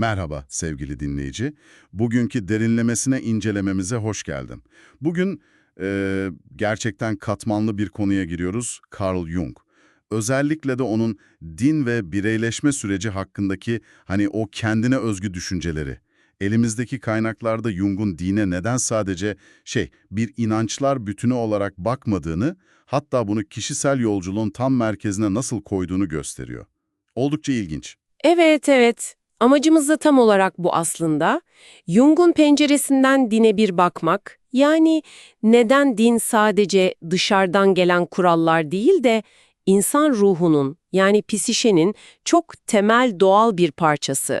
Merhaba sevgili dinleyici. Bugünkü derinlemesine incelememize hoş geldin. Bugün e, gerçekten katmanlı bir konuya giriyoruz. Carl Jung. Özellikle de onun din ve bireyleşme süreci hakkındaki hani o kendine özgü düşünceleri. Elimizdeki kaynaklarda Jung'un dine neden sadece şey bir inançlar bütünü olarak bakmadığını, hatta bunu kişisel yolculuğun tam merkezine nasıl koyduğunu gösteriyor. Oldukça ilginç. Evet, evet. Amacımız da tam olarak bu aslında. Jung'un penceresinden dine bir bakmak, yani neden din sadece dışarıdan gelen kurallar değil de insan ruhunun, yani psişenin çok temel doğal bir parçası.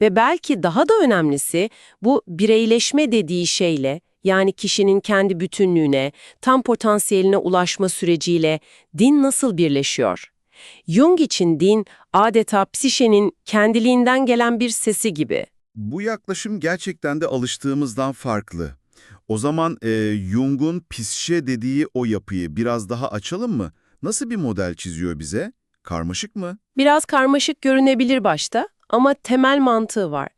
Ve belki daha da önemlisi bu bireyleşme dediği şeyle, yani kişinin kendi bütünlüğüne, tam potansiyeline ulaşma süreciyle din nasıl birleşiyor? Jung için din adeta psişenin kendiliğinden gelen bir sesi gibi. Bu yaklaşım gerçekten de alıştığımızdan farklı. O zaman e, Jung'un psişe dediği o yapıyı biraz daha açalım mı? Nasıl bir model çiziyor bize? Karmaşık mı? Biraz karmaşık görünebilir başta ama temel mantığı var.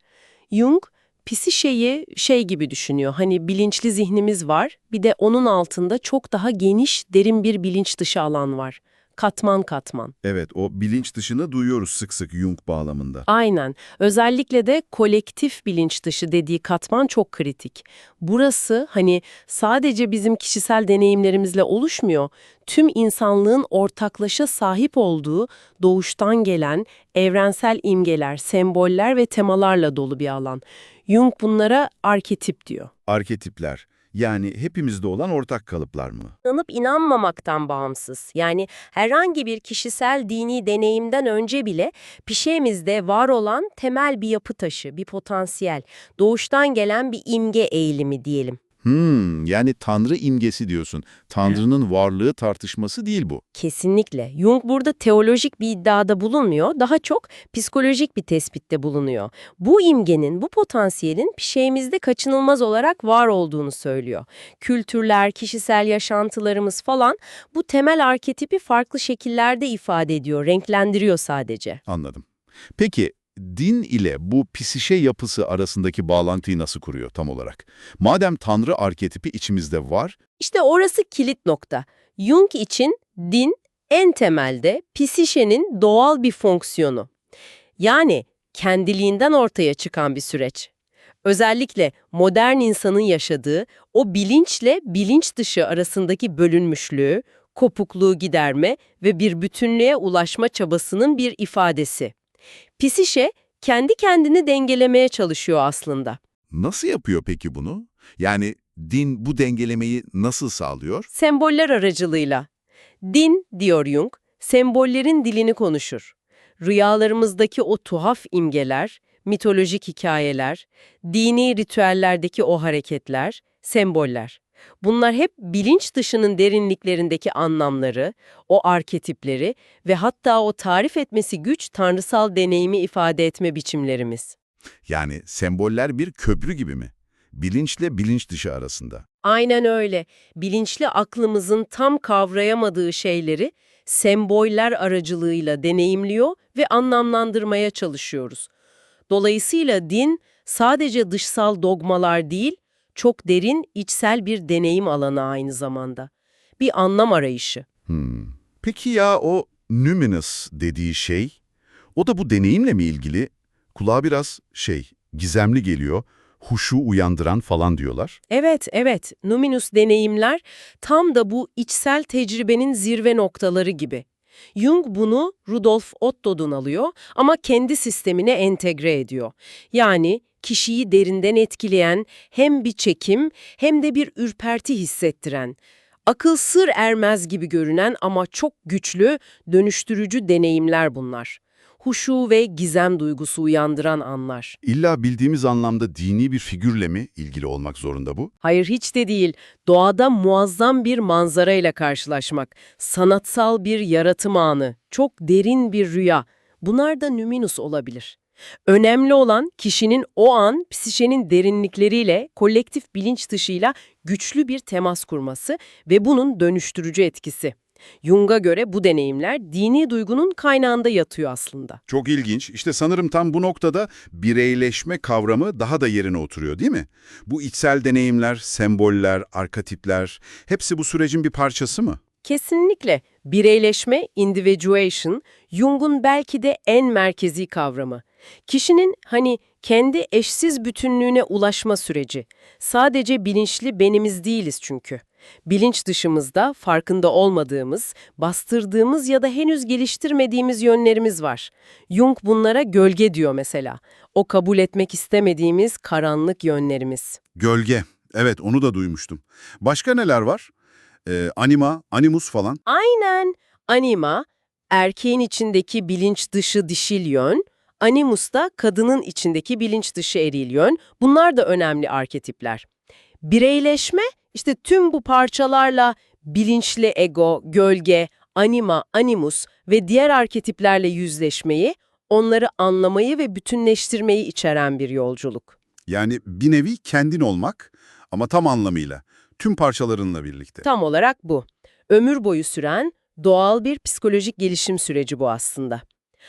Jung psişeyi şey gibi düşünüyor. Hani bilinçli zihnimiz var, bir de onun altında çok daha geniş, derin bir bilinç dışı alan var. Katman katman. Evet, o bilinç dışını duyuyoruz sık sık Jung bağlamında. Aynen. Özellikle de kolektif bilinç dışı dediği katman çok kritik. Burası hani sadece bizim kişisel deneyimlerimizle oluşmuyor. Tüm insanlığın ortaklaşa sahip olduğu doğuştan gelen evrensel imgeler, semboller ve temalarla dolu bir alan. Jung bunlara arketip diyor. Arketipler, yani hepimizde olan ortak kalıplar mı? İnanıp inanmamaktan bağımsız. Yani herhangi bir kişisel dini deneyimden önce bile pişemizde var olan temel bir yapı taşı, bir potansiyel, doğuştan gelen bir imge eğilimi diyelim. Hmm, yani Tanrı imgesi diyorsun. Tanrı'nın varlığı tartışması değil bu. Kesinlikle. Jung burada teolojik bir iddiada bulunmuyor, daha çok psikolojik bir tespitte bulunuyor. Bu imgenin, bu potansiyelin pişeğimizde kaçınılmaz olarak var olduğunu söylüyor. Kültürler, kişisel yaşantılarımız falan bu temel arketipi farklı şekillerde ifade ediyor, renklendiriyor sadece. Anladım. Peki din ile bu psişe yapısı arasındaki bağlantıyı nasıl kuruyor tam olarak? Madem Tanrı arketipi içimizde var, İşte orası kilit nokta. Jung için din en temelde psişenin doğal bir fonksiyonu. Yani kendiliğinden ortaya çıkan bir süreç. Özellikle modern insanın yaşadığı o bilinçle bilinç dışı arasındaki bölünmüşlüğü, kopukluğu giderme ve bir bütünlüğe ulaşma çabasının bir ifadesi. Psişe kendi kendini dengelemeye çalışıyor aslında. nasıl yapıyor peki bunu? Yani din bu dengelemeyi nasıl sağlıyor? Semboller aracılığıyla. Din, diyor Jung, sembollerin dilini konuşur. Rüyalarımızdaki o tuhaf imgeler, mitolojik hikayeler, dini ritüellerdeki o hareketler, semboller. Bunlar hep bilinç dışının derinliklerindeki anlamları, o arketipleri ve hatta o tarif etmesi güç tanrısal deneyimi ifade etme biçimlerimiz. Yani semboller bir köprü gibi mi? Bilinçle bilinç dışı arasında. Aynen öyle. Bilinçli aklımızın tam kavrayamadığı şeyleri semboller aracılığıyla deneyimliyor ve anlamlandırmaya çalışıyoruz. Dolayısıyla din sadece dışsal dogmalar değil, çok derin içsel bir deneyim alanı aynı zamanda. Bir anlam arayışı. Hmm. Peki ya o numinous dediği şey, o da bu deneyimle mi ilgili? Kulağa biraz şey, gizemli geliyor, huşu uyandıran falan diyorlar. Evet, evet. Numinus deneyimler tam da bu içsel tecrübenin zirve noktaları gibi. Jung bunu Rudolf Otto'dan alıyor ama kendi sistemine entegre ediyor. Yani kişiyi derinden etkileyen hem bir çekim hem de bir ürperti hissettiren, akıl sır ermez gibi görünen ama çok güçlü, dönüştürücü deneyimler bunlar. Huşu ve gizem duygusu uyandıran anlar. İlla bildiğimiz anlamda dini bir figürle mi ilgili olmak zorunda bu? Hayır hiç de değil. Doğada muazzam bir manzarayla karşılaşmak, sanatsal bir yaratım anı, çok derin bir rüya. Bunlar da nüminus olabilir. Önemli olan kişinin o an psişenin derinlikleriyle, kolektif bilinç dışıyla güçlü bir temas kurması ve bunun dönüştürücü etkisi. Jung'a göre bu deneyimler dini duygunun kaynağında yatıyor aslında. Çok ilginç. İşte sanırım tam bu noktada bireyleşme kavramı daha da yerine oturuyor değil mi? Bu içsel deneyimler, semboller, arketipler hepsi bu sürecin bir parçası mı? Kesinlikle bireyleşme, individuation, Jung'un belki de en merkezi kavramı. Kişinin hani kendi eşsiz bütünlüğüne ulaşma süreci. Sadece bilinçli benimiz değiliz çünkü. Bilinç dışımızda farkında olmadığımız, bastırdığımız ya da henüz geliştirmediğimiz yönlerimiz var. Jung bunlara gölge diyor mesela. O kabul etmek istemediğimiz karanlık yönlerimiz. Gölge. Evet onu da duymuştum. Başka neler var? Ee, anima, animus falan. Aynen. Anima, erkeğin içindeki bilinç dışı dişil yön, animus da kadının içindeki bilinç dışı eril yön. Bunlar da önemli arketipler. Bireyleşme, işte tüm bu parçalarla bilinçli ego, gölge, anima, animus ve diğer arketiplerle yüzleşmeyi, onları anlamayı ve bütünleştirmeyi içeren bir yolculuk. Yani bir nevi kendin olmak ama tam anlamıyla. Tüm parçalarınla birlikte. Tam olarak bu. Ömür boyu süren doğal bir psikolojik gelişim süreci bu aslında.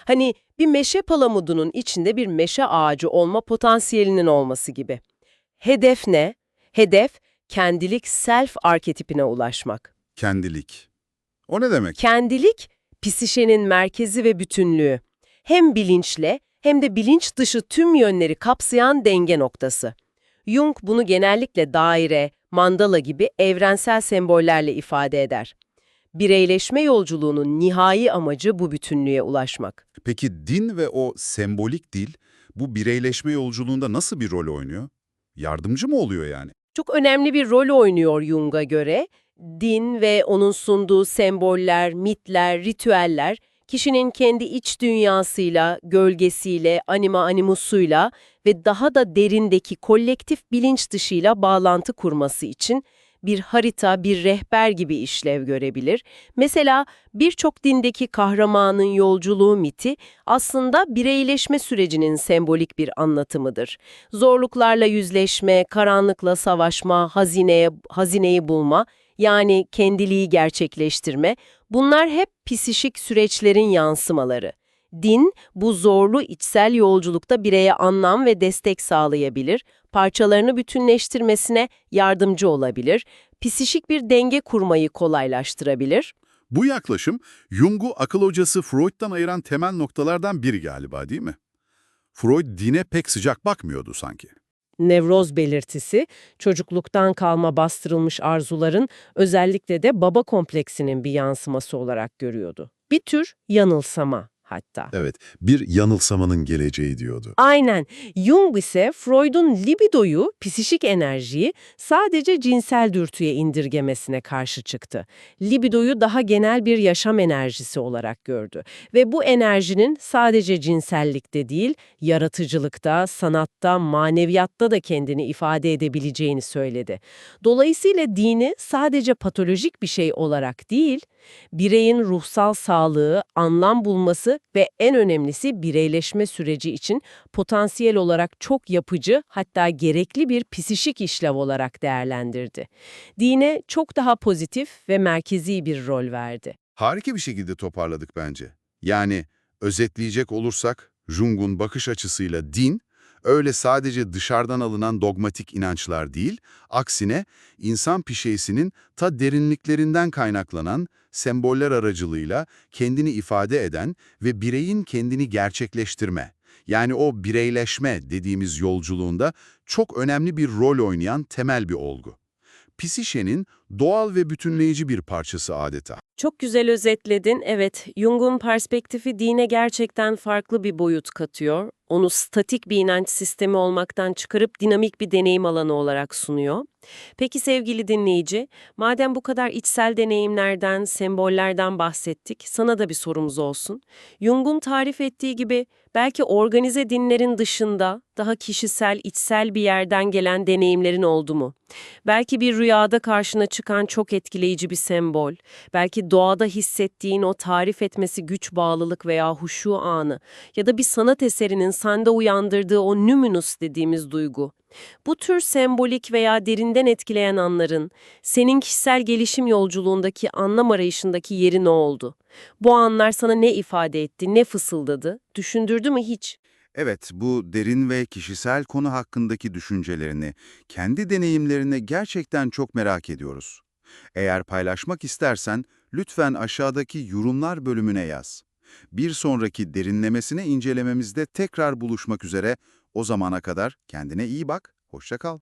Hani bir meşe palamudunun içinde bir meşe ağacı olma potansiyelinin olması gibi. Hedef ne? Hedef kendilik self arketipine ulaşmak. Kendilik. O ne demek? Kendilik psişenin merkezi ve bütünlüğü. Hem bilinçle hem de bilinç dışı tüm yönleri kapsayan denge noktası. Jung bunu genellikle daire, mandala gibi evrensel sembollerle ifade eder. Bireyleşme yolculuğunun nihai amacı bu bütünlüğe ulaşmak. Peki din ve o sembolik dil bu bireyleşme yolculuğunda nasıl bir rol oynuyor? Yardımcı mı oluyor yani? Çok önemli bir rol oynuyor Jung'a göre. Din ve onun sunduğu semboller, mitler, ritüeller, kişinin kendi iç dünyasıyla, gölgesiyle, anima animusuyla ve daha da derindeki kolektif bilinç dışıyla bağlantı kurması için bir harita, bir rehber gibi işlev görebilir. Mesela birçok dindeki kahramanın yolculuğu miti aslında bireyleşme sürecinin sembolik bir anlatımıdır. Zorluklarla yüzleşme, karanlıkla savaşma, hazineye, hazineyi bulma, yani kendiliği gerçekleştirme, bunlar hep psişik süreçlerin yansımaları. Din, bu zorlu içsel yolculukta bireye anlam ve destek sağlayabilir, parçalarını bütünleştirmesine yardımcı olabilir, psişik bir denge kurmayı kolaylaştırabilir. Bu yaklaşım Jung'u akıl hocası Freud'dan ayıran temel noktalardan biri galiba değil mi? Freud dine pek sıcak bakmıyordu sanki. Nevroz belirtisi, çocukluktan kalma bastırılmış arzuların özellikle de baba kompleksinin bir yansıması olarak görüyordu. Bir tür yanılsama hatta. Evet, bir yanılsamanın geleceği diyordu. Aynen. Jung ise Freud'un libidoyu, psişik enerjiyi sadece cinsel dürtüye indirgemesine karşı çıktı. Libidoyu daha genel bir yaşam enerjisi olarak gördü. Ve bu enerjinin sadece cinsellikte değil, yaratıcılıkta, sanatta, maneviyatta da kendini ifade edebileceğini söyledi. Dolayısıyla dini sadece patolojik bir şey olarak değil, bireyin ruhsal sağlığı, anlam bulması ve en önemlisi bireyleşme süreci için potansiyel olarak çok yapıcı hatta gerekli bir psişik işlev olarak değerlendirdi. Dine çok daha pozitif ve merkezi bir rol verdi. Harika bir şekilde toparladık bence. Yani özetleyecek olursak Jung'un bakış açısıyla din, öyle sadece dışarıdan alınan dogmatik inançlar değil, aksine insan pişeysinin ta derinliklerinden kaynaklanan semboller aracılığıyla kendini ifade eden ve bireyin kendini gerçekleştirme, yani o bireyleşme dediğimiz yolculuğunda çok önemli bir rol oynayan temel bir olgu. Psişenin doğal ve bütünleyici bir parçası adeta. Çok güzel özetledin. Evet, Jung'un perspektifi dine gerçekten farklı bir boyut katıyor. Onu statik bir inanç sistemi olmaktan çıkarıp dinamik bir deneyim alanı olarak sunuyor. Peki sevgili dinleyici, madem bu kadar içsel deneyimlerden, sembollerden bahsettik, sana da bir sorumuz olsun. Jung'un tarif ettiği gibi belki organize dinlerin dışında daha kişisel, içsel bir yerden gelen deneyimlerin oldu mu? Belki bir rüyada karşına çıkan çok etkileyici bir sembol, belki doğada hissettiğin o tarif etmesi güç bağlılık veya huşu anı ya da bir sanat eserinin sende uyandırdığı o numinus dediğimiz duygu. Bu tür sembolik veya derinden etkileyen anların senin kişisel gelişim yolculuğundaki anlam arayışındaki yeri ne oldu? Bu anlar sana ne ifade etti, ne fısıldadı, düşündürdü mü hiç? Evet, bu derin ve kişisel konu hakkındaki düşüncelerini, kendi deneyimlerini gerçekten çok merak ediyoruz. Eğer paylaşmak istersen lütfen aşağıdaki yorumlar bölümüne yaz. Bir sonraki derinlemesine incelememizde tekrar buluşmak üzere. O zamana kadar kendine iyi bak, hoşça kal.